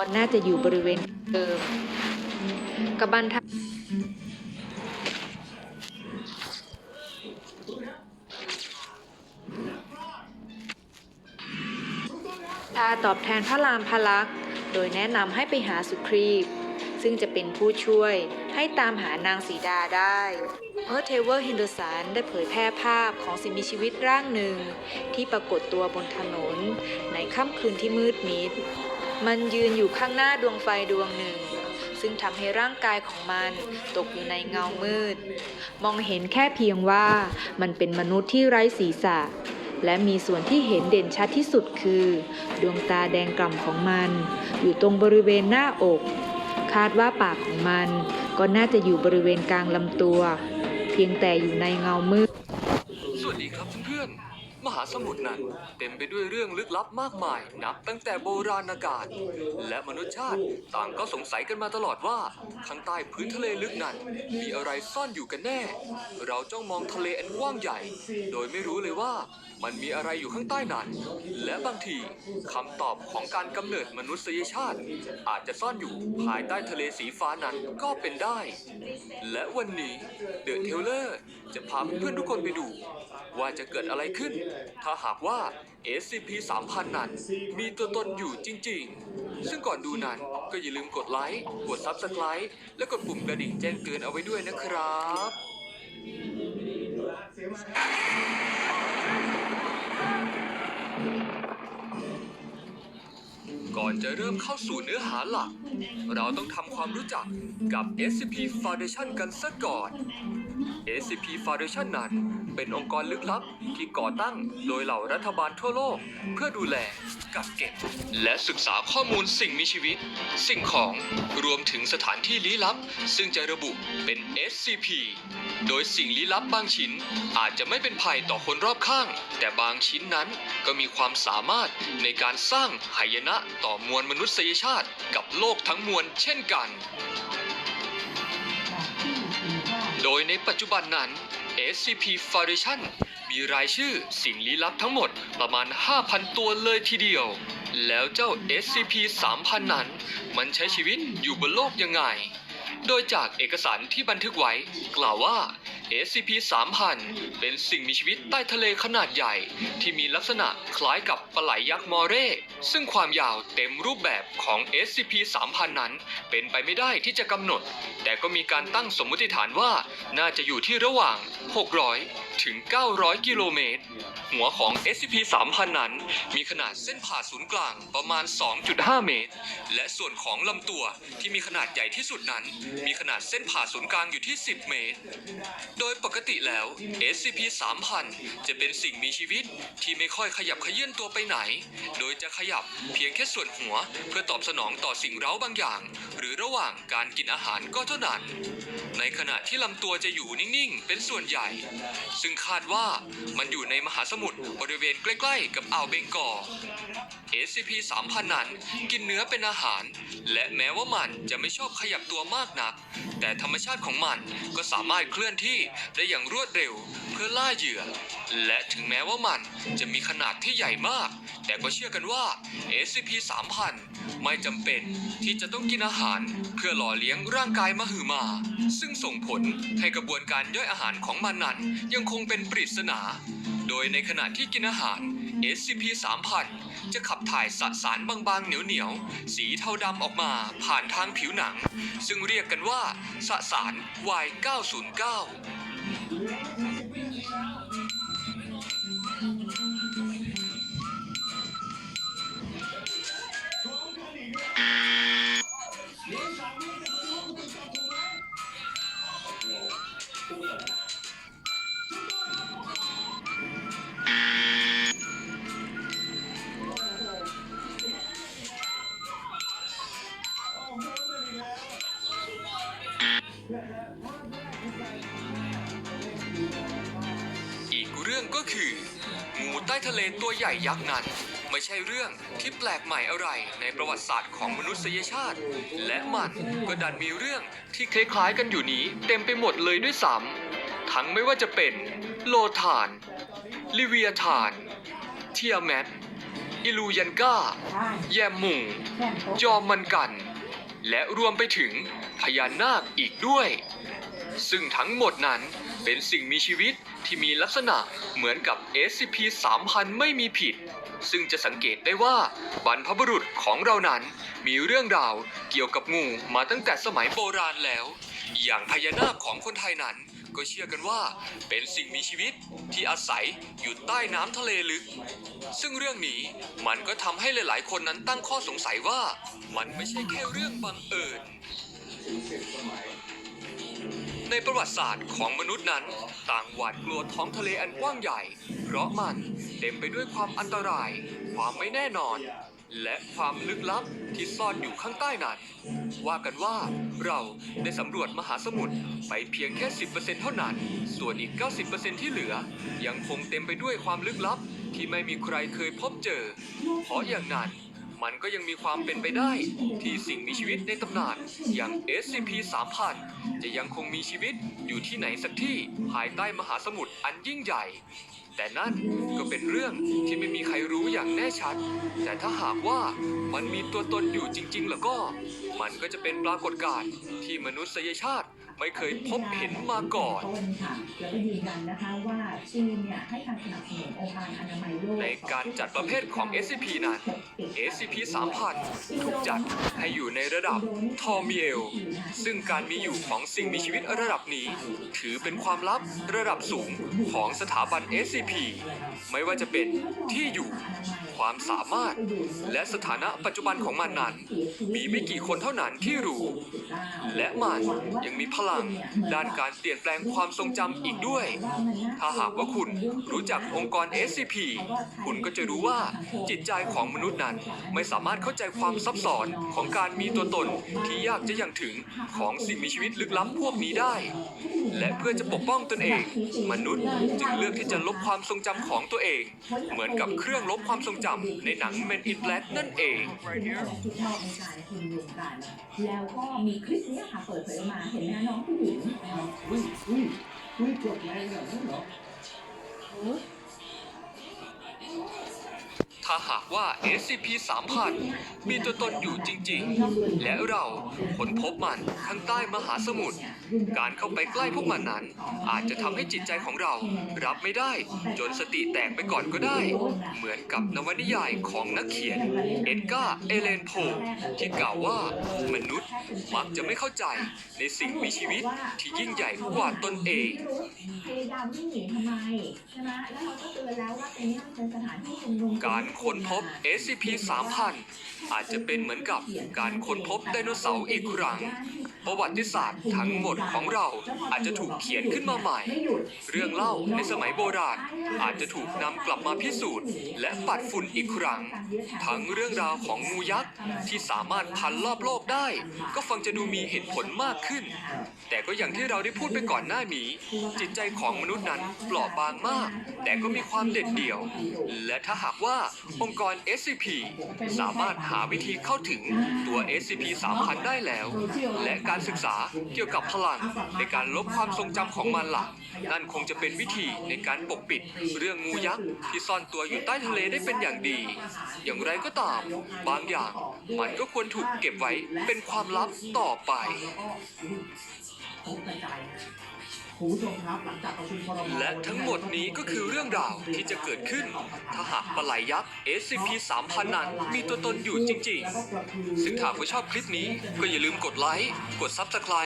ก็น่าจะอยู่บริเวณเดิมกระบันทักทาตอบแทนพระรามพลักษ์โดยแนะนำให้ไปหาสุครีพ ซึ่งจะเป็นผู้ช่วยให้ตามหานางสีดาได้เมื่อเทเวอร์ฮินเดอร์สันได้เผยแพร่ภาพของสิ่งมีชีวิตร่างหนึ่ง ที่ปรากฏตัวบนถนน ในค่ำคืนที่มืดมิด มันยืนอยู่ข้างหน้าดวงไฟดวงหนึ่ง ซึ่งทำให้ร่างกายของมันตกอยู่ในเงามืด มองเห็นแค่เพียงว่ามันเป็นมนุษย์ที่ไร้ศีรษะ และมีส่วนที่เห็นเด่นชัดที่สุดคือ ดวงตาแดงกล่ำของมัน อยู่ตรงบริเวณหน้าอก คาดว่าปากของมันก็น่าจะอยู่บริเวณกลางลำตัว เพียงแต่อยู่ในเงามืด สวัสดีครับเพื่อนๆ มหาสมุทรนั้นเต็มไปด้วยเรื่องลึกลับมากมาย นับตั้งแต่โบราณกาลและมนุษยชาติต่างก็สงสัยกันมาตลอดว่าข้างใต้พื้นทะเลลึกนั้น มีอะไรซ่อนอยู่กันแน่ เราจ้องมองทะเลอันกว้างใหญ่ โดยไม่รู้เลยว่ามันมีอะไรอยู่ข้างใต้นั้น และบางทีคำตอบของการกำเนิดมนุษยชาติ อาจจะซ่อนอยู่ภายใต้ทะเลสีฟ้านั้นก็เป็นได้ และวันนี้เดอะเทเลอร์ จะพาเพื่อนๆทุกคนไปดู ว่าจะเกิดอะไรขึ้น ถ้าหากว่า SCP 3000 นั้นมีตัวตนอยู่จริงๆ ซึ่งก่อนดูนั้นก็อย่าลืมกดไลค์ กด Subscribe และกดปุ่มกระดิ่งแจ้งเตือนเอาไว้ด้วยนะครับ ก่อนจะเริ่มเข้าสู่เนื้อหาหลัก เราต้องทำความรู้จักกับ SCP Foundation กันซะก่อน SCP Foundation นั้นเป็นองค์กรลึกลับที่ก่อตั้งโดยเหล่ารัฐบาลทั่วโลก เพื่อดูแล กักเก็บ และศึกษาข้อมูลสิ่งมีชีวิต สิ่งของรวมถึงสถานที่ลี้ลับ ซึ่งจะระบุเป็น SCP โดยสิ่งลี้ลับบางชิ้น อาจจะไม่เป็นภัยต่อคนรอบข้าง แต่บางชิ้นนั้นก็มีความสามารถในการสร้างหายนะต่อมวลมนุษยชาติ กับโลกทั้งมวลเช่นกัน โดยในปัจจุบันนั้น SCP Foundation มีรายชื่อสิ่งลี้ลับทั้งหมดประมาณ 5,000 ตัวเลยทีเดียว แล้วเจ้า SCP 3000 นั้น มันใช้ชีวิตอยู่บนโลกยังไง โดยจากเอกสารที่บันทึกไว้ กล่าวว่า SCP 3000 เป็นสิ่งมีชีวิตใต้ทะเลขนาดใหญ่ ที่มีลักษณะคล้ายกับปลาไหลยักษ์มอเร่ ซึ่งความยาวเต็มรูปแบบของ SCP 3000 นั้น เป็นไปไม่ได้ที่จะกำหนด แต่ก็มีการตั้งสมมติฐานว่าน่าจะอยู่ที่ระหว่าง 600 ถึง 900 กิโลเมตร หัวของ SCP 3000 นั้น มีขนาดเส้นผ่าศูนย์กลางประมาณ 2.5 เมตร และส่วนของลำตัวที่มีขนาดใหญ่ที่สุดนั้น มีขนาดเส้นผ่าศูนย์กลางอยู่ที่ 10 เมตร โดยปกติแล้ว SCP 3000 จะเป็นสิ่งมีชีวิตที่ไม่ค่อยขยับเขยื่อนตัวไปไหน โดยจะขยับเพียงแค่ส่วนหัว เพื่อตอบสนองต่อสิ่งเร้าบางอย่าง หรือระหว่างการกินอาหารก็เท่านั้น ในขณะที่ลำตัวจะอยู่นิ่งๆ เป็นส่วนใหญ่ซึ่งึงคาดว่ามันอยู่ในมหาสมุทรบริเวณใกล้ ๆ กับอ่าวเบงกอล SCP 3000 นั้นกินเนื้อเป็นอาหาร และแม้ว่ามันจะไม่ชอบขยับตัวมากนัก แต่ธรรมชาติของมันก็สามารถเคลื่อนที่ได้อย่างรวดเร็วเพื่อล่าเหยื่อ และถึงแม้ว่ามันจะมีขนาดที่ใหญ่มาก แต่ก็เชื่อกันว่า SCP 3000 ไม่จำเป็นที่จะต้องกินอาหารเพื่อหล่อเลี้ยงร่างกายมหึมา ซึ่งส่งผลให้กระบวนการย่อยอาหารของมันนั้นยังคงเป็นปริศนา โดยในขณะที่กินอาหาร SCP 3000 จะขับถ่ายสสารบางๆ เหนียวๆ สีเทาดำออกมาผ่านทางผิวหนัง ซึ่งเรียกกันว่าสสาร Y909 ก็คือ งูใต้ทะเลตัวใหญ่ยักษ์นั้น ไม่ใช่เรื่องที่แปลกใหม่อะไรในประวัติศาสตร์ของมนุษยชาติ และมันก็ดันมีเรื่องที่คล้ายๆกันอยู่นี้เต็มไปหมดเลยด้วยซ้ำทั้งไม่ว่าจะเป็นโลธาน ลิเวียธานเทียแมทอิลูยันกาแยมหมู่ยอมมันกัน และรวมไปถึงพญานาคอีกด้วย ซึ่งทั้งหมดนั้นเป็นสิ่งมีชีวิตที่มีลักษณะเหมือนกับ SCP-3000 ไม่มีผิด ซึ่งจะสังเกตได้ว่าบรรพบุรุษของเรานั้นมีเรื่องราวเกี่ยวกับงูมาตั้งแต่สมัยโบราณแล้ว อย่างพญานาคของคนไทยนั้น ก็เชื่อกันว่าเป็นสิ่งมีชีวิตที่อาศัยอยู่ใต้น้ำทะเลลึก ซึ่งเรื่องนี้มันก็ทำให้หลาย ๆ คนนั้นตั้งข้อสงสัยว่ามันไม่ใช่แค่เรื่องบังเอิญในประวัติศาสตร์ของมนุษย์นั้น ต่างหวาดกลัวท้องทะเลอันกว้างใหญ่ เพราะมันเต็มไปด้วยความอันตราย ความไม่แน่นอน และความลึกลับที่ซ่อนอยู่ข้างใต้นั้น ว่ากันว่าเราได้สำรวจมหาสมุทรไปเพียงแค่ 10%เท่านั้น ส่วนอีก 90%ที่เหลือ ยังคงเต็มไปด้วยความลึกลับที่ไม่มีใครเคยพบเจอ เพราะอย่างนั้น มันก็ยังมีความเป็นไปได้ ที่สิ่งมีชีวิตในตำนานอย่าง SCP-3000 จะยังคงมีชีวิตอยู่ที่ไหนสักที่ภายใต้มหาสมุทรอันยิ่งใหญ่ แต่นั่นก็เป็นเรื่องที่ไม่มีใครรู้อย่างแน่ชัด แต่ถ้าหากว่ามันมีตัวตนอยู่จริงๆ แล้วก็ มันก็จะเป็นปรากฏการณ์ที่มนุษยชาติ ไม่เคยพบเห็นมาก่อน ต้นค่ะแล้วก็ยืนยันนะคะว่าจีนเนี่ยให้การสนับสนุนองค์การอนามัยโลกในการจัดประเภทของ SCP นั้น SCP-3000 ถูกจัดให้อยู่ในระดับทอมิเอลซึ่งการมีอยู่ของสิ่งมีชีวิตระดับนี้ ถือเป็นความลับระดับสูงของสถาบัน SCP ไม่ว่าจะเป็นที่อยู่ ความสามารถ และสถานะปัจจุบันของมันนั้น มีไม่กี่คนเท่านั้นที่รู้ และมันยังมีพลังด้านการเปลี่ยนแปลงความทรงจำอีกด้วย ถ้าหากว่าคุณรู้จักองค์กร SCP คุณก็จะรู้ว่าจิตใจของมนุษย์นั้นไม่สามารถเข้าใจความซับซ้อนของการมีตัวตนที่ยากจะยังถึงของสิ่งมีชีวิตลึกล้ำพวกนี้ได้ และเพื่อจะปกป้องตนเอง มนุษย์จึงเลือกที่จะลบความทรงจำของตัวเอง เหมือนกับเครื่องลบความทรงจำในหนัง Men in Black นั่นเองที่ชอบในการชุมนุมกัน แล้วก็มีคลิปเนี้ยค่ะเปิดเผยออกมาเห็นไหมคะน้องผู้หญิงอุ้ยอุ้ยอุ้ยกดแรงแบบนั้นเหรอ ถ้าหากว่า SCP-3000 มีตัวตนอยู่จริงๆ และเราค้นพบมันข้างใต้มหาสมุทร การเข้าไปใกล้พวกมันนั้น อาจจะทำให้จิตใจของเรารับไม่ได้ จนสติแตกไปก่อนก็ได้ เหมือนกับนวนิยายของนักเขียน เอ็ดการ์ เอเลนโพ ที่กล่าวว่ามนุษย์มักจะไม่เข้าใจในสิ่งมีชีวิตที่ยิ่งใหญ่กว่าตนเองพยายามวิ่งหนีทำไมใช่ไหมแล้วเราก็เตือนแล้วว่าเป็นเนี่ยเป็นสถานที่ชุมนุมการค้นพบ SCP-3000 อาจจะเป็นเหมือนกับการค้นพบไดโนเสาร์อีกครั้ง ประวัติศาสตร์ทั้งหมดของเราอาจจะถูกเขียนขึ้นมาใหม่ เรื่องเล่าในสมัยโบราณ อาจจะถูกนำกลับมาพิสูจน์ และปัดฝุ่นอีกครั้ง ทั้งเรื่องราวของงูยักษ์ที่สามารถพันรอบโลกได้ ก็ฟังจะดูมีเหตุผลมากขึ้น แต่ก็อย่างที่เราได้พูดไปก่อนหน้านี้ จิตใจของมนุษย์นั้นเปราะบางมาก แต่ก็มีความเด็ดเดี่ยว และถ้าหากว่าองค์กร SCP สามารถหาวิธีเข้าถึงตัว SCP-3000 ได้แล้ว และการศึกษาเกี่ยวกับพลังในการลบความทรงจำของมันหลักนั่นคงจะเป็นวิธีในการปกปิดเรื่องงูยักษ์ที่ซ่อนตัวอยู่ใต้ทะเลได้เป็นอย่างดี อย่างไรก็ตาม บางอย่างมันก็ควรถูกเก็บไว้เป็นความลับต่อไป ผมกระจายคุณผู้ชมครับหลังจากประชุมครมและทั้งหมดนี้ก็คือเรื่องราวที่จะเกิดขึ้น ถ้าหากปลาไหลยักษ์ SCP-3000 นั้นมีตัวตนอยู่จริงๆ ซึ่งถ้าผู้ชอบคลิปนี้ก็อย่าลืมกดไลค์ กด Subscribe